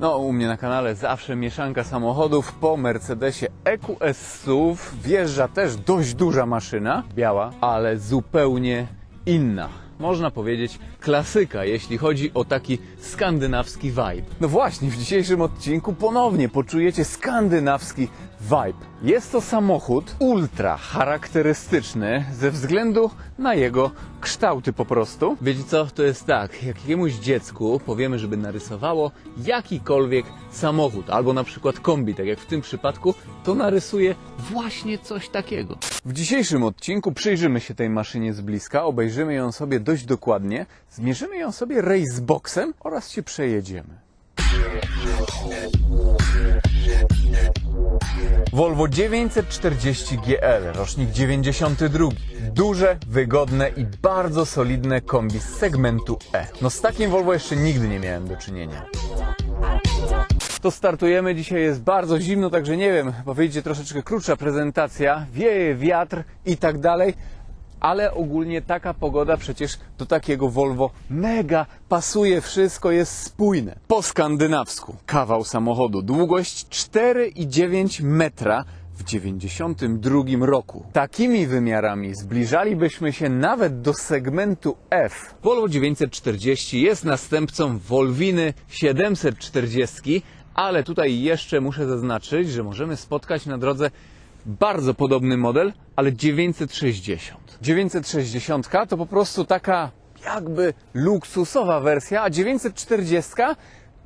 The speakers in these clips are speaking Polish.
No, u mnie na kanale zawsze mieszanka samochodów po Mercedesie EQS SUV. Wjeżdża też dość duża maszyna, biała, ale zupełnie inna. Można powiedzieć klasyka, jeśli chodzi o taki skandynawski vibe. No właśnie, w dzisiejszym odcinku ponownie poczujecie skandynawski vibe. Jest to samochód ultra charakterystyczny ze względu na jego kształty po prostu. Wiecie co? To jest tak, jak jakiemuś dziecku powiemy, żeby narysowało jakikolwiek samochód, albo na przykład kombi, tak jak w tym przypadku, to narysuje właśnie coś takiego. W dzisiejszym odcinku przyjrzymy się tej maszynie z bliska, obejrzymy ją sobie dość dokładnie, zmierzymy ją sobie raceboxem oraz się przejedziemy. Volvo 940 GL, rocznik 92. Duże, wygodne i bardzo solidne kombi z segmentu E. No z takim Volvo jeszcze nigdy nie miałem do czynienia. To startujemy, dzisiaj jest bardzo zimno, także nie wiem, bo wyjdzie troszeczkę krótsza prezentacja, wieje wiatr i tak dalej, ale ogólnie taka pogoda przecież do takiego Volvo mega pasuje, wszystko jest spójne. Po skandynawsku kawał samochodu, długość 4,9 metra w 92 roku. Takimi wymiarami zbliżalibyśmy się nawet do segmentu F. Volvo 940 jest następcą Volviny 740, ale tutaj jeszcze muszę zaznaczyć, że możemy spotkać na drodze bardzo podobny model, ale 960. 960 to po prostu taka jakby luksusowa wersja, a 940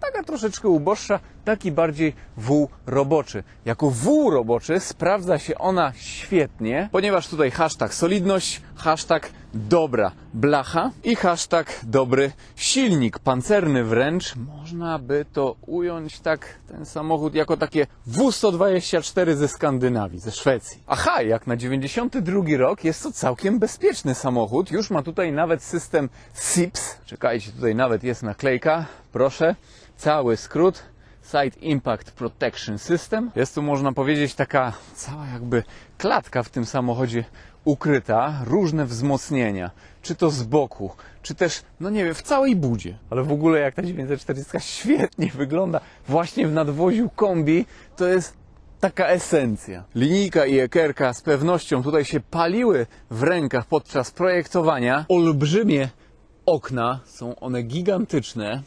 taka troszeczkę uboższa, taki bardziej wół roboczy. Jako wół roboczy sprawdza się ona świetnie, ponieważ tutaj hashtag solidność, hashtag dobra blacha i hashtag dobry silnik, pancerny wręcz. Można by to ująć tak, ten samochód jako takie W124 ze Skandynawii, ze Szwecji. Aha, jak na 92 rok jest to całkiem bezpieczny samochód. Już ma tutaj nawet system SIPS. Czekajcie, tutaj nawet jest naklejka. Proszę, cały skrót. Side Impact Protection System. Jest tu, można powiedzieć, taka cała jakby klatka w tym samochodzie ukryta, różne wzmocnienia, czy to z boku, czy też, no nie wiem, w całej budzie. Ale w ogóle jak ta 940 świetnie wygląda właśnie w nadwoziu kombi, to jest taka esencja. Linijka i ekerka z pewnością tutaj się paliły w rękach podczas projektowania. Olbrzymie okna, są one gigantyczne.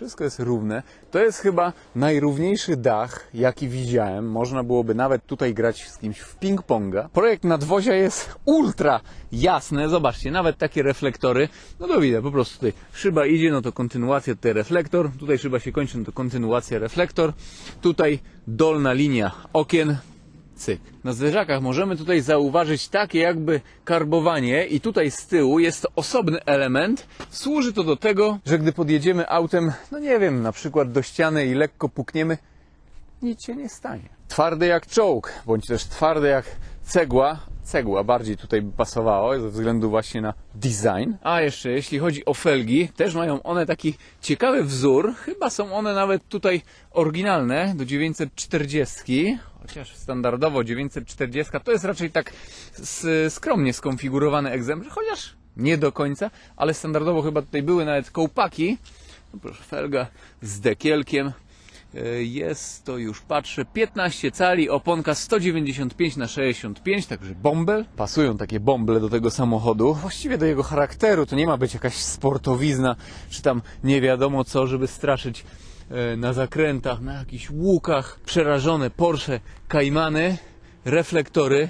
Wszystko jest równe. To jest chyba najrówniejszy dach, jaki widziałem. Można byłoby nawet tutaj grać z kimś w ping-ponga. Projekt nadwozia jest ultra jasny. Zobaczcie, nawet takie reflektory. No to widać, po prostu tutaj szyba idzie, no to kontynuacja tutaj reflektor. Tutaj szyba się kończy, no to kontynuacja reflektor. Tutaj dolna linia okien, cyk. Na zderzakach możemy tutaj zauważyć takie jakby karbowanie i tutaj z tyłu jest osobny element. Służy to do tego, że gdy podjedziemy autem, no nie wiem, na przykład do ściany i lekko pukniemy, nic się nie stanie. Twardy jak czołg, bądź też twardy jak cegła. Cegła bardziej tutaj pasowało ze względu właśnie na design. A jeszcze jeśli chodzi o felgi, też mają one taki ciekawy wzór. Chyba są one nawet tutaj oryginalne do 940. Chociaż standardowo 940 to jest raczej tak skromnie skonfigurowany egzemplarz, chociaż nie do końca, ale standardowo chyba tutaj były nawet kołpaki. No proszę, felga z dekielkiem. E, Jest to już, patrzę, 15 cali, oponka 195 na 65, także bąbel. Pasują takie bąble do tego samochodu. Właściwie do jego charakteru to nie ma być jakaś sportowizna, czy tam nie wiadomo co, żeby straszyć e, na zakrętach, na jakichś łukach. Przerażone Porsche Caymany, reflektory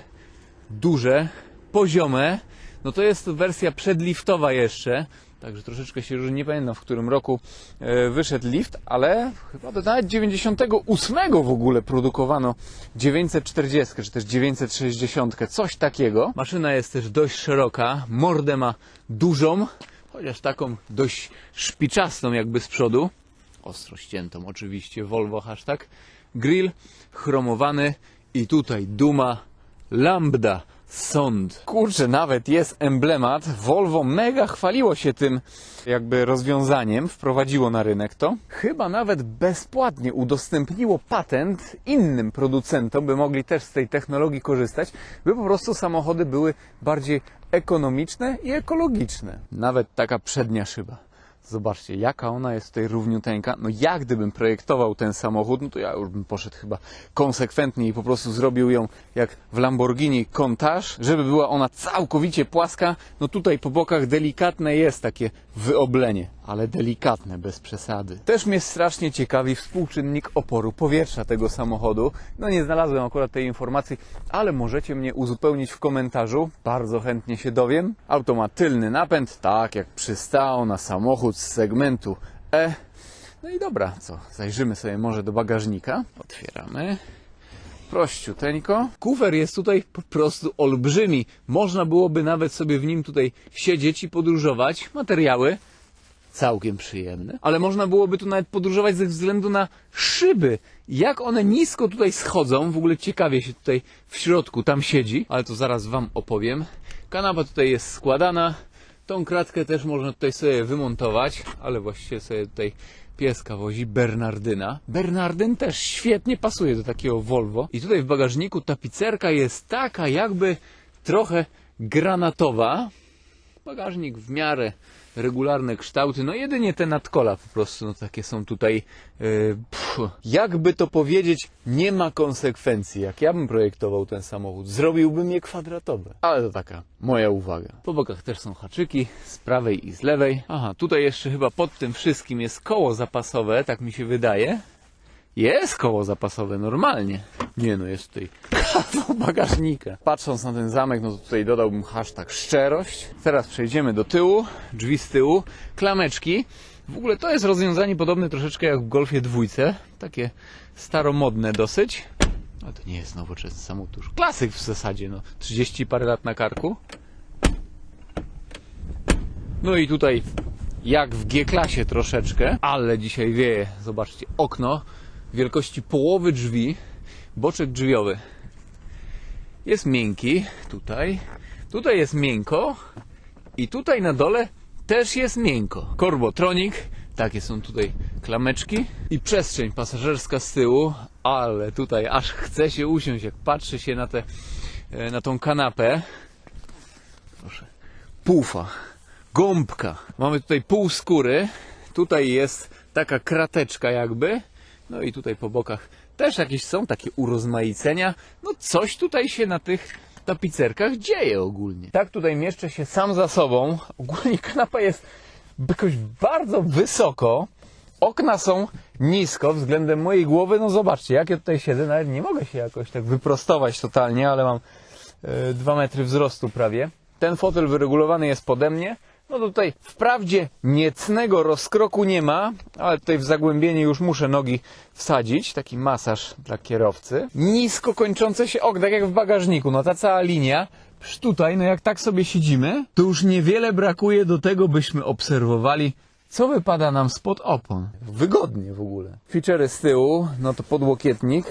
duże, poziome. No to jest wersja przedliftowa jeszcze. Także troszeczkę się różni. Nie pamiętam w którym roku e, wyszedł lift, ale chyba do nawet 98 w ogóle produkowano 940 czy też 960, coś takiego. Maszyna jest też dość szeroka, mordę ma dużą, chociaż taką dość szpiczastą jakby z przodu. Ostro ściętą oczywiście, Volvo hashtag. Grill chromowany i tutaj duma Lambda Sond. Kurczę, nawet jest emblemat. Volvo mega chwaliło się tym jakby rozwiązaniem, wprowadziło na rynek to. Chyba nawet bezpłatnie udostępniło patent innym producentom, by mogli też z tej technologii korzystać, by po prostu samochody były bardziej ekonomiczne i ekologiczne. Nawet taka przednia szyba Zobaczcie, jaka ona jest tutaj równiuteńka. No jak gdybym projektował ten samochód, no to ja już bym poszedł chyba konsekwentnie i po prostu zrobił ją jak w Lamborghini Countach, żeby była ona całkowicie płaska. No tutaj po bokach delikatne jest takie wyoblenie, ale delikatne, bez przesady. Też mnie strasznie ciekawi współczynnik oporu powietrza tego samochodu. No nie znalazłem akurat tej informacji, ale możecie mnie uzupełnić w komentarzu. Bardzo chętnie się dowiem. Auto ma tylny napęd, tak jak przystało na samochód z segmentu E. No i dobra, co? Zajrzymy sobie może do bagażnika. Otwieramy. Prościuteńko. Kufer jest tutaj po prostu olbrzymi. Można byłoby nawet sobie w nim tutaj siedzieć i podróżować. Materiały całkiem przyjemne. Ale można byłoby tu nawet podróżować ze względu na szyby. Jak one nisko tutaj schodzą, w ogóle ciekawie się tutaj w środku tam siedzi, ale to zaraz wam opowiem. Kanapa tutaj jest składana. Tą kratkę też można tutaj sobie wymontować, ale właściwie sobie tutaj pieska wozi Bernardyna. Bernardyn też świetnie pasuje do takiego Volvo. I tutaj w bagażniku tapicerka jest taka jakby trochę granatowa. Bagażnik w miarę regularne kształty, no jedynie te nadkola po prostu, no takie są tutaj, yy, jakby to powiedzieć, nie ma konsekwencji. Jak ja bym projektował ten samochód, zrobiłbym je kwadratowe. Ale to taka moja uwaga. Po bokach też są haczyki, z prawej i z lewej. Aha, tutaj jeszcze chyba pod tym wszystkim jest koło zapasowe, tak mi się wydaje. Jest koło zapasowe, normalnie. Nie no, jest tutaj kawał bagażnika. Patrząc na ten zamek, no to tutaj dodałbym hashtag szczerość. Teraz przejdziemy do tyłu, drzwi z tyłu, klameczki. W ogóle to jest rozwiązanie podobne troszeczkę jak w Golfie dwójce. Takie staromodne dosyć. Ale to nie jest nowoczesny już klasyk w zasadzie, no. 30 parę lat na karku. No i tutaj jak w G-klasie troszeczkę, ale dzisiaj wieje. Zobaczcie, okno wielkości połowy drzwi, boczek drzwiowy. Jest miękki, tutaj. Tutaj jest miękko i tutaj na dole też jest miękko. Korbotronik, takie są tutaj klameczki i przestrzeń pasażerska z tyłu, ale tutaj aż chce się usiąść, jak patrzy się na, tę e, na tą kanapę. Proszę. Pufa, gąbka. Mamy tutaj pół skóry. Tutaj jest taka krateczka jakby. No i tutaj po bokach też jakieś są takie urozmaicenia. No coś tutaj się na tych tapicerkach dzieje ogólnie. Tak tutaj mieszczę się sam za sobą. Ogólnie kanapa jest jakoś bardzo wysoko. Okna są nisko względem mojej głowy. No zobaczcie, jak ja tutaj siedzę, nawet nie mogę się jakoś tak wyprostować totalnie, ale mam e, dwa metry wzrostu prawie. Ten fotel wyregulowany jest pode mnie. No tutaj wprawdzie niecnego rozkroku nie ma, ale tutaj w zagłębienie już muszę nogi wsadzić. Taki masaż dla kierowcy. Nisko kończące się okna, tak jak w bagażniku. No ta cała linia. Tutaj, no jak tak sobie siedzimy, to już niewiele brakuje do tego, byśmy obserwowali, co wypada nam spod opon. Wygodnie w ogóle. Feature'y z tyłu, no to podłokietnik.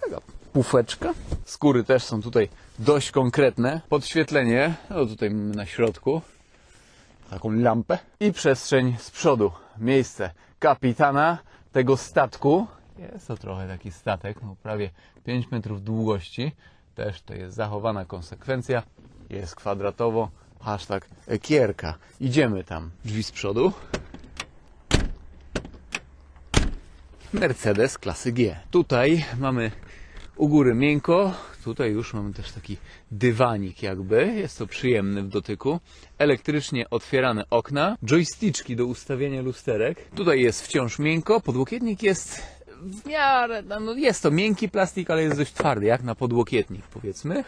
Taka pufeczka. Skóry też są tutaj dość konkretne. Podświetlenie, no tutaj na środku taką lampę i przestrzeń z przodu. Miejsce kapitana tego statku. Jest to trochę taki statek, no prawie 5 metrów długości. Też to jest zachowana konsekwencja. Jest kwadratowo. Hashtag ekierka. Idziemy tam. Drzwi z przodu. Mercedes klasy G. Tutaj mamy u góry miękko, tutaj już mamy też taki dywanik jakby, jest to przyjemny w dotyku. Elektrycznie otwierane okna, joysticzki do ustawienia lusterek. Tutaj jest wciąż miękko, podłokietnik jest w miarę, no jest to miękki plastik, ale jest dość twardy, jak na podłokietnik powiedzmy.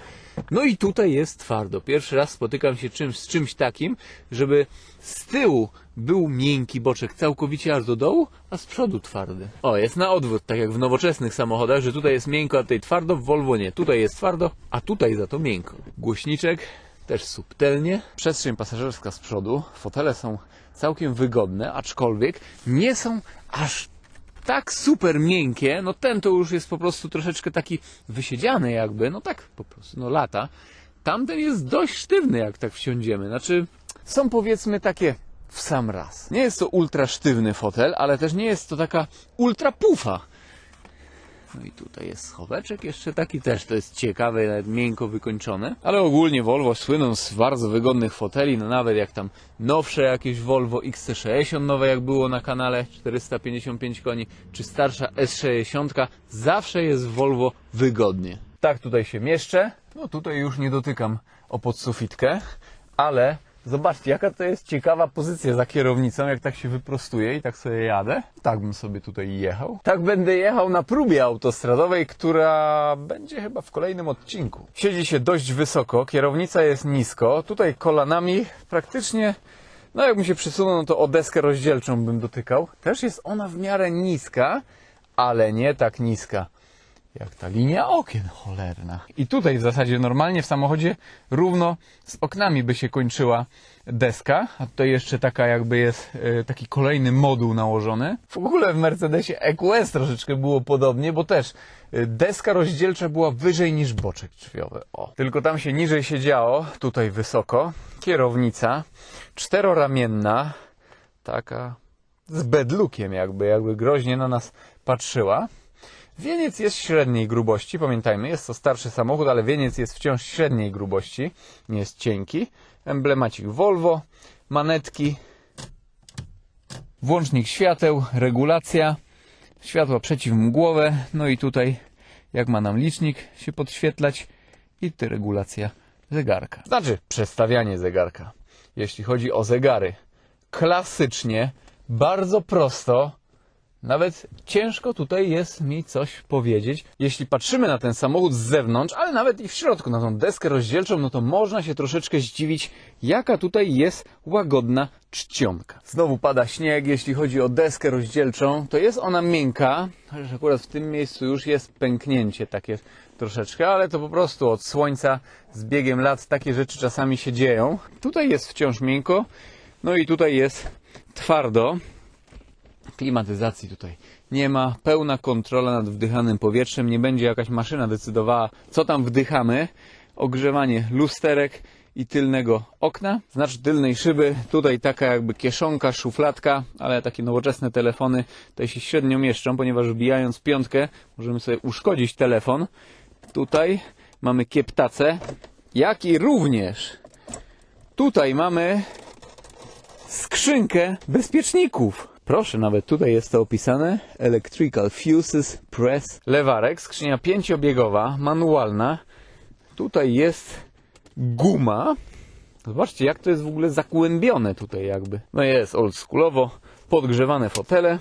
No i tutaj jest twardo. Pierwszy raz spotykam się czymś, z czymś takim, żeby z tyłu był miękki boczek całkowicie aż do dołu, a z przodu twardy. O, jest na odwrót, tak jak w nowoczesnych samochodach, że tutaj jest miękko, a tutaj twardo, w Volvo nie. Tutaj jest twardo, a tutaj za to miękko. Głośniczek też subtelnie. Przestrzeń pasażerska z przodu. Fotele są całkiem wygodne, aczkolwiek nie są aż tak super miękkie, no ten to już jest po prostu troszeczkę taki wysiedziany jakby, no tak po prostu, no lata. Tamten jest dość sztywny, jak tak wsiądziemy. Znaczy, są powiedzmy takie w sam raz. Nie jest to ultra sztywny fotel, ale też nie jest to taka ultra pufa. No i tutaj jest schoweczek jeszcze taki też, to jest ciekawe, nawet miękko wykończone. Ale ogólnie Volvo słyną z bardzo wygodnych foteli, no nawet jak tam nowsze jakieś Volvo XC60 nowe jak było na kanale, 455 koni, czy starsza S60, zawsze jest Volvo wygodnie. Tak tutaj się mieszczę. No tutaj już nie dotykam o podsufitkę, ale zobaczcie jaka to jest ciekawa pozycja za kierownicą, jak tak się wyprostuję i tak sobie jadę. Tak bym sobie tutaj jechał. Tak będę jechał na próbie autostradowej, która będzie chyba w kolejnym odcinku. Siedzi się dość wysoko, kierownica jest nisko, tutaj kolanami praktycznie no jakbym się przysunął, no to o deskę rozdzielczą bym dotykał. Też jest ona w miarę niska, ale nie tak niska jak ta linia okien cholerna. I tutaj w zasadzie normalnie w samochodzie równo z oknami by się kończyła deska, a tutaj jeszcze taka jakby jest e, taki kolejny moduł nałożony. W ogóle w Mercedesie EQS troszeczkę było podobnie, bo też e, deska rozdzielcza była wyżej niż boczek drzwiowy. O. Tylko tam się niżej siedziało, tutaj wysoko, kierownica czteroramienna, taka z bedlukiem jakby, jakby groźnie na nas patrzyła. Wieniec jest średniej grubości, pamiętajmy, jest to starszy samochód, ale wieniec jest wciąż średniej grubości, nie jest cienki. Emblemacik Volvo, manetki, włącznik świateł, regulacja, światła przeciwmgłowe, no i tutaj jak ma nam licznik się podświetlać i ty regulacja zegarka. Znaczy przestawianie zegarka, jeśli chodzi o zegary. Klasycznie, bardzo prosto, nawet ciężko tutaj jest mi coś powiedzieć. Jeśli patrzymy na ten samochód z zewnątrz, ale nawet i w środku, na tą deskę rozdzielczą, no to można się troszeczkę zdziwić, jaka tutaj jest łagodna czcionka. Znowu pada śnieg, jeśli chodzi o deskę rozdzielczą, to jest ona miękka, chociaż akurat w tym miejscu już jest pęknięcie takie troszeczkę, ale to po prostu od słońca z biegiem lat takie rzeczy czasami się dzieją. Tutaj jest wciąż miękko, no i tutaj jest twardo. Klimatyzacji tutaj nie ma, pełna kontrola nad wdychanym powietrzem, nie będzie jakaś maszyna decydowała, co tam wdychamy. Ogrzewanie lusterek i tylnego okna, znaczy tylnej szyby, tutaj taka jakby kieszonka, szufladka, ale takie nowoczesne telefony tutaj się średnio mieszczą, ponieważ wbijając piątkę możemy sobie uszkodzić telefon. Tutaj mamy kieptacę, jak i również tutaj mamy skrzynkę bezpieczników. Proszę, nawet tutaj jest to opisane. Electrical Fuses Press. Lewarek, skrzynia pięciobiegowa, manualna. Tutaj jest guma. Zobaczcie, jak to jest w ogóle zakłębione tutaj jakby. No jest oldschoolowo, podgrzewane fotele.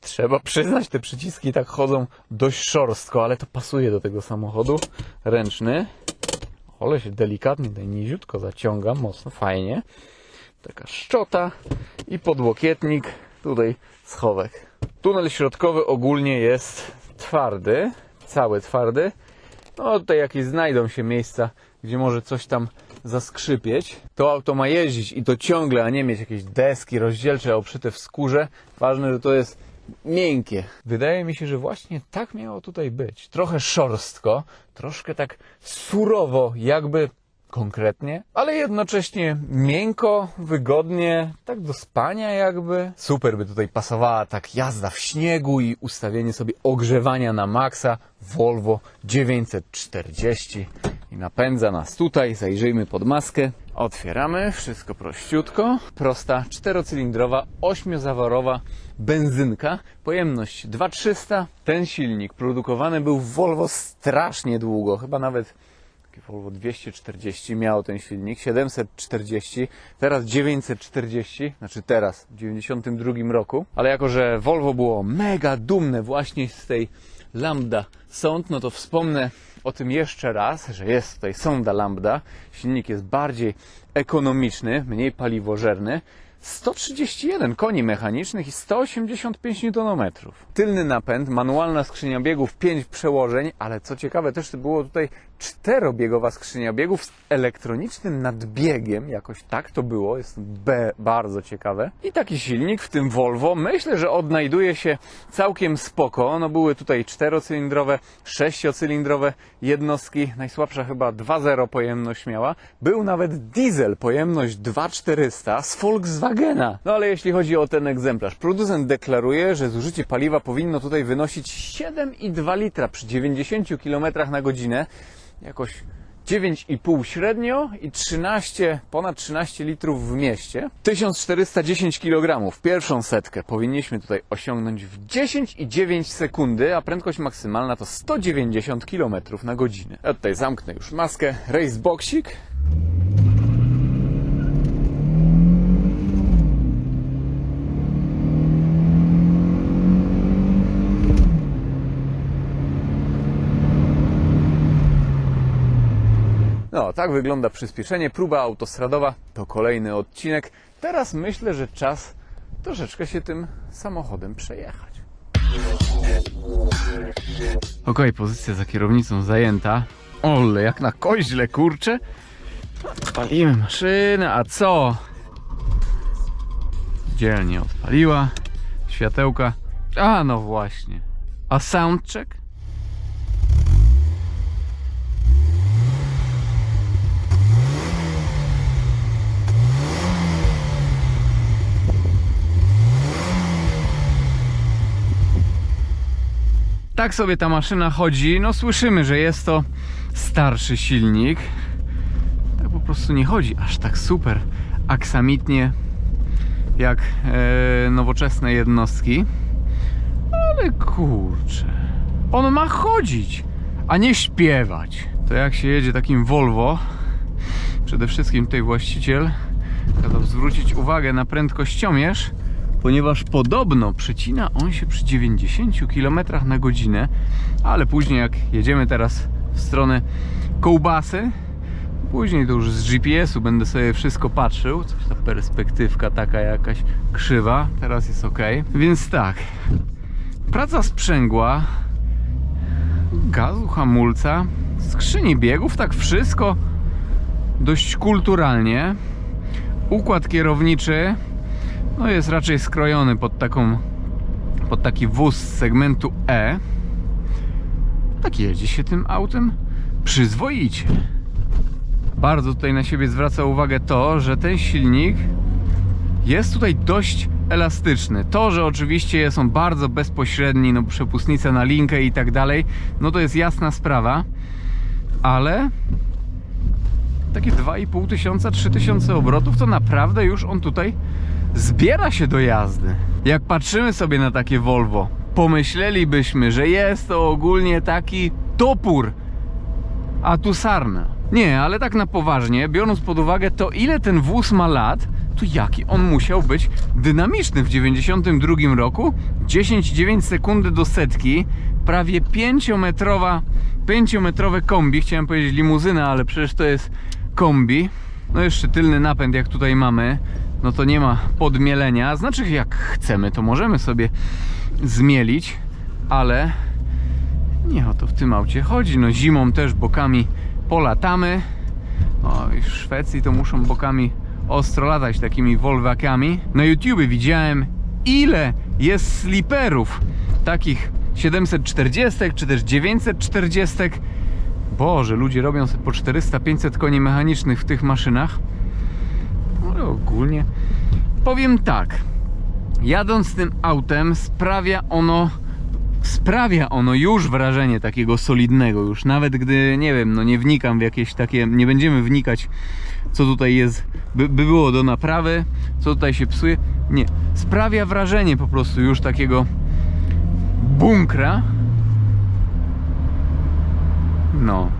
Trzeba przyznać, te przyciski tak chodzą dość szorstko, ale to pasuje do tego samochodu. Ręczny. Ale się delikatnie, tutaj niziutko zaciąga, mocno, fajnie taka szczota i podłokietnik, tutaj schowek. Tunel środkowy ogólnie jest twardy, cały twardy. No tutaj jakieś znajdą się miejsca, gdzie może coś tam zaskrzypieć. To auto ma jeździć i to ciągle, a nie mieć jakieś deski rozdzielcze obszyte w skórze. Ważne, że to jest miękkie. Wydaje mi się, że właśnie tak miało tutaj być. Trochę szorstko, troszkę tak surowo, jakby konkretnie, ale jednocześnie miękko, wygodnie, tak do spania jakby. Super by tutaj pasowała tak jazda w śniegu i ustawienie sobie ogrzewania na maksa Volvo 940 i napędza nas tutaj, zajrzyjmy pod maskę. Otwieramy, wszystko prościutko. Prosta, czterocylindrowa, ośmiozaworowa benzynka. Pojemność 2300. Ten silnik produkowany był w Volvo strasznie długo, chyba nawet takie Volvo 240 miało ten silnik, 740, teraz 940, znaczy teraz, w 92 roku. Ale jako, że Volvo było mega dumne właśnie z tej Lambda Sound, no to wspomnę o tym jeszcze raz, że jest tutaj sonda Lambda. Silnik jest bardziej ekonomiczny, mniej paliwożerny. 131 koni mechanicznych i 185 Nm. Tylny napęd, manualna skrzynia biegów, 5 przełożeń, ale co ciekawe też było tutaj czterobiegowa skrzynia biegów z elektronicznym nadbiegiem, jakoś tak to było, jest B bardzo ciekawe. I taki silnik w tym Volvo myślę, że odnajduje się całkiem spoko. No były tutaj czterocylindrowe, sześciocylindrowe jednostki, najsłabsza chyba 2.0 pojemność miała. Był nawet diesel, pojemność 2.400 z Volkswagen Volkswagena. No ale jeśli chodzi o ten egzemplarz, producent deklaruje, że zużycie paliwa powinno tutaj wynosić 7,2 litra przy 90 km na godzinę. Jakoś 9,5 średnio i 13, ponad 13 litrów w mieście. 1410 kg. Pierwszą setkę powinniśmy tutaj osiągnąć w 10,9 sekundy, a prędkość maksymalna to 190 km na godzinę. Ja tutaj zamknę już maskę. Raceboxik. No, tak wygląda przyspieszenie. Próba autostradowa to kolejny odcinek. Teraz myślę, że czas troszeczkę się tym samochodem przejechać. Okej, pozycja za kierownicą zajęta. Ole, jak na koźle, kurczę. Odpalimy maszynę, a co? Dzielnie odpaliła. Światełka. A, no właśnie. A soundcheck? Tak sobie ta maszyna chodzi. No słyszymy, że jest to starszy silnik. Tak po prostu nie chodzi aż tak super aksamitnie jak e, nowoczesne jednostki. Ale kurczę, on ma chodzić, a nie śpiewać. To jak się jedzie takim Volvo, przede wszystkim tutaj właściciel kazał zwrócić uwagę na prędkościomierz, ponieważ podobno przecina on się przy 90 km na godzinę, ale później jak jedziemy teraz w stronę Kołbasy, później to już z GPS-u będę sobie wszystko patrzył, coś ta perspektywka taka jakaś krzywa, teraz jest ok. Więc tak, praca sprzęgła, gazu, hamulca, skrzyni biegów, tak wszystko dość kulturalnie. Układ kierowniczy no jest raczej skrojony pod taką pod taki wóz z segmentu E. Tak jedzie się tym autem przyzwoicie. Bardzo tutaj na siebie zwraca uwagę to, że ten silnik jest tutaj dość elastyczny. To, że oczywiście są bardzo bezpośredni, no przepustnica na linkę i tak dalej, no to jest jasna sprawa, ale takie 2,5 tysiąca, 3 tysiące obrotów, to naprawdę już on tutaj zbiera się do jazdy. Jak patrzymy sobie na takie Volvo, pomyślelibyśmy, że jest to ogólnie taki topór, a tu sarna. Nie, ale tak na poważnie, biorąc pod uwagę to, ile ten wóz ma lat, to jaki on musiał być dynamiczny w 92 roku. 10,9 sekundy do setki, prawie 5-metrowa, 5-metrowe kombi, chciałem powiedzieć limuzyna, ale przecież to jest kombi. No jeszcze tylny napęd jak tutaj mamy, no to nie ma podmielenia. Znaczy jak chcemy, to możemy sobie zmielić, ale nie o to w tym aucie chodzi. No zimą też bokami polatamy. O, w Szwecji to muszą bokami ostro latać takimi Volvakami. Na YouTubie widziałem ile jest sliperów takich 740 czy też 940. Boże, ludzie robią sobie po 400-500 koni mechanicznych w tych maszynach. Ogólnie powiem tak. Jadąc tym autem sprawia ono sprawia ono już wrażenie takiego solidnego już nawet gdy nie wiem, no nie wnikam w jakieś takie, nie będziemy wnikać co tutaj jest, by, by było do naprawy, co tutaj się psuje. Nie, sprawia wrażenie po prostu już takiego bunkra. No.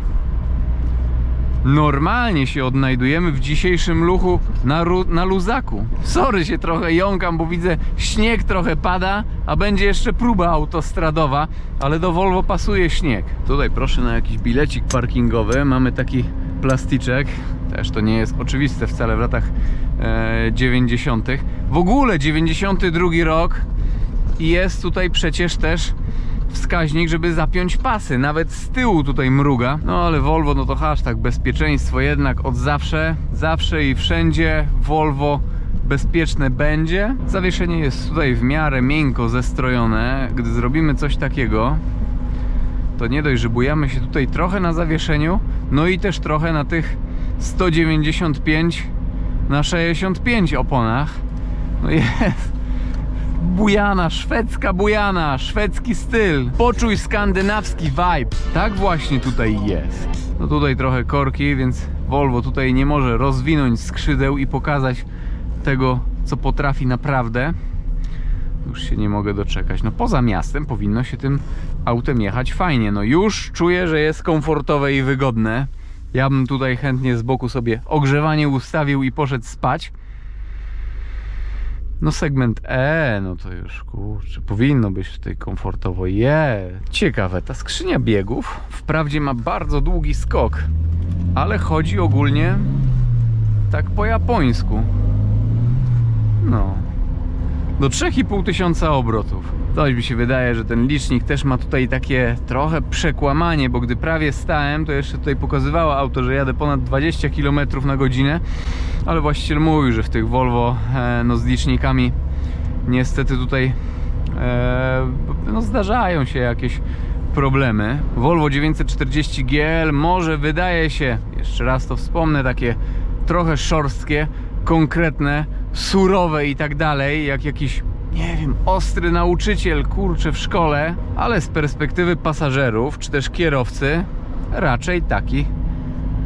Normalnie się odnajdujemy w dzisiejszym luchu na, na luzaku. Sorry się trochę jąkam, bo widzę śnieg trochę pada, a będzie jeszcze próba autostradowa, ale do Volvo pasuje śnieg. Tutaj proszę na jakiś bilecik parkingowy. Mamy taki plastyczek. Też to nie jest oczywiste wcale w latach e, 90. W ogóle 92 rok i jest tutaj przecież też wskaźnik, żeby zapiąć pasy. Nawet z tyłu tutaj mruga. No ale Volvo, no to hashtag bezpieczeństwo jednak od zawsze. Zawsze i wszędzie Volvo bezpieczne będzie. Zawieszenie jest tutaj w miarę miękko zestrojone. Gdy zrobimy coś takiego, to nie dość, że bujamy się tutaj trochę na zawieszeniu, no i też trochę na tych 195 na 65 oponach. No jest. Bujana, szwedzka bujana, szwedzki styl. Poczuj skandynawski vibe. Tak właśnie tutaj jest. No tutaj trochę korki, więc Volvo tutaj nie może rozwinąć skrzydeł i pokazać tego, co potrafi naprawdę. Już się nie mogę doczekać. No poza miastem powinno się tym autem jechać fajnie. No już czuję, że jest komfortowe i wygodne. Ja bym tutaj chętnie z boku sobie ogrzewanie ustawił i poszedł spać. No segment E, no to już kurczę, powinno być tutaj komfortowo. Je, ciekawe, ta skrzynia biegów wprawdzie ma bardzo długi skok, ale chodzi ogólnie tak po japońsku. No, do 3,5 tysiąca obrotów. Coś mi się wydaje, że ten licznik też ma tutaj takie trochę przekłamanie, bo gdy prawie stałem, to jeszcze tutaj pokazywało auto, że jadę ponad 20 km na godzinę, ale właściciel mówił, że w tych Volvo e, no, z licznikami niestety tutaj e, no, zdarzają się jakieś problemy. Volvo 940 GL może wydaje się, jeszcze raz to wspomnę, takie trochę szorstkie, konkretne, surowe i tak dalej, jak jakiś, nie wiem, ostry nauczyciel, kurczę, w szkole, ale z perspektywy pasażerów, czy też kierowcy, raczej taki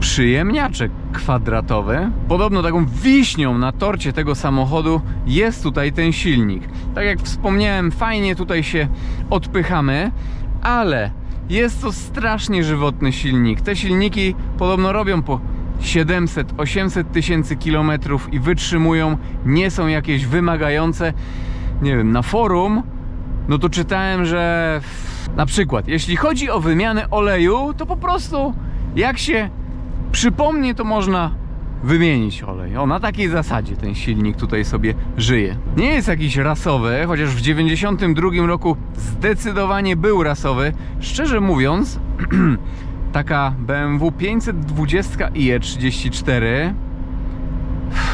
przyjemniaczek kwadratowy. Podobno taką wiśnią na torcie tego samochodu jest tutaj ten silnik. Tak jak wspomniałem, fajnie tutaj się odpychamy, ale jest to strasznie żywotny silnik. Te silniki podobno robią po 700-800 tysięcy kilometrów i wytrzymują, nie są jakieś wymagające. Nie wiem, na forum no to czytałem, że na przykład jeśli chodzi o wymianę oleju, to po prostu jak się przypomni, to można wymienić olej. O, na takiej zasadzie ten silnik tutaj sobie żyje. Nie jest jakiś rasowy, chociaż w 92 roku zdecydowanie był rasowy. Szczerze mówiąc, taka BMW 520 IE34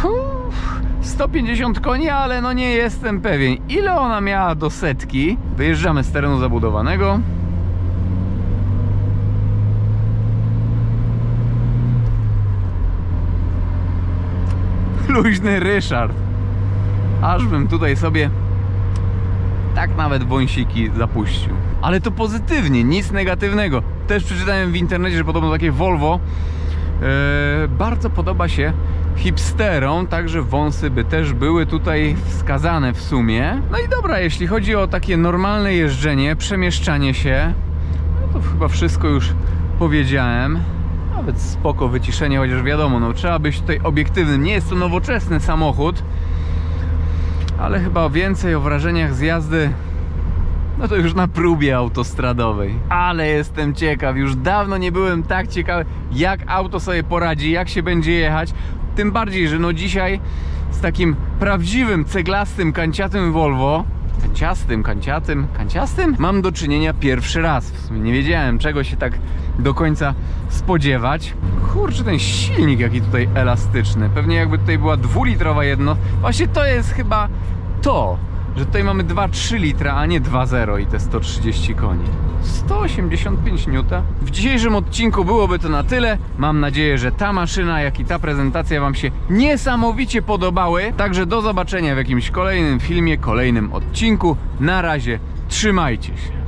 Uff, 150 koni, ale no nie jestem pewien ile ona miała do setki. Wyjeżdżamy z terenu zabudowanego. Luźny Ryszard. Aż bym tutaj sobie tak nawet wąsiki zapuścił. Ale to pozytywnie, nic negatywnego. Też przeczytałem w internecie, że podobno takie Volvo e, bardzo podoba się hipsterom, także wąsy by też były tutaj wskazane w sumie. No i dobra, jeśli chodzi o takie normalne jeżdżenie, przemieszczanie się, no to chyba wszystko już powiedziałem. Nawet spoko wyciszenie, chociaż wiadomo, no trzeba być tutaj obiektywnym. Nie jest to nowoczesny samochód, ale chyba więcej o wrażeniach z jazdy no to już na próbie autostradowej. Ale jestem ciekaw, już dawno nie byłem tak ciekawy, jak auto sobie poradzi, jak się będzie jechać. Tym bardziej, że no dzisiaj z takim prawdziwym, ceglastym, kanciatym Volvo, kanciastym, kanciatym, kanciastym, mam do czynienia pierwszy raz. W sumie nie wiedziałem, czego się tak do końca spodziewać. Kurczę, ten silnik jaki tutaj elastyczny. Pewnie jakby tutaj była dwulitrowa jedno. Właśnie to jest chyba to, że tutaj mamy 2,3 litra, a nie 2,0 i te 130 koni. 185 N. W dzisiejszym odcinku byłoby to na tyle. Mam nadzieję, że ta maszyna, jak i ta prezentacja Wam się niesamowicie podobały. Także do zobaczenia w jakimś kolejnym filmie, kolejnym odcinku. Na razie, trzymajcie się.